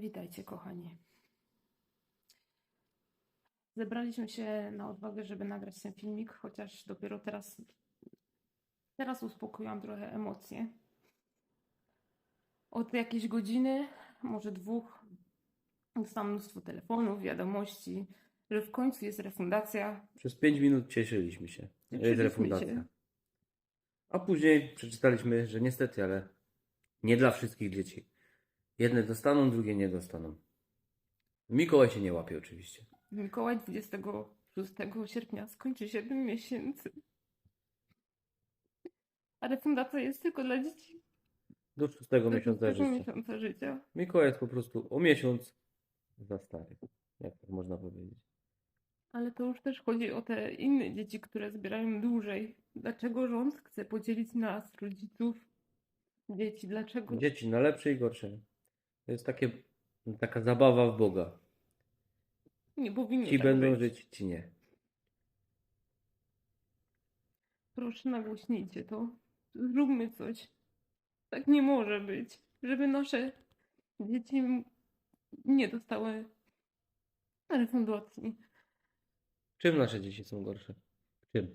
Witajcie, kochani. Zebraliśmy się na odwagę, żeby nagrać ten filmik, chociaż dopiero teraz, teraz uspokoiłam trochę emocje. Od jakiejś godziny, może dwóch, dostałam mnóstwo telefonów, wiadomości, że w końcu jest refundacja. Przez 5 minut cieszyliśmy się, że jest refundacja. się. A później przeczytaliśmy, że niestety, ale nie dla wszystkich dzieci. Jedne dostaną, drugie nie dostaną. Mikołaj się nie łapie oczywiście. Mikołaj 26 sierpnia skończy 7 miesięcy. A refundacja jest tylko dla dzieci Do szóstego do miesiąca szóstego życia. miesiąca życia. Mikołaj jest po prostu o miesiąc za stary. Jak tak można powiedzieć. Ale to już też chodzi o te inne dzieci, które zbierają dłużej. Dlaczego rząd chce podzielić nas, rodziców, dzieci? Dlaczego? Dzieci na lepsze i gorsze. To jest takie, taka zabawa w Boga. Nie powinno Ci tak będą być. żyć, ci nie. Proszę nagłośnijcie to. Zróbmy coś. Tak nie może być. Żeby nasze dzieci nie dostały refundacji. Czym nasze dzieci są gorsze? Czym?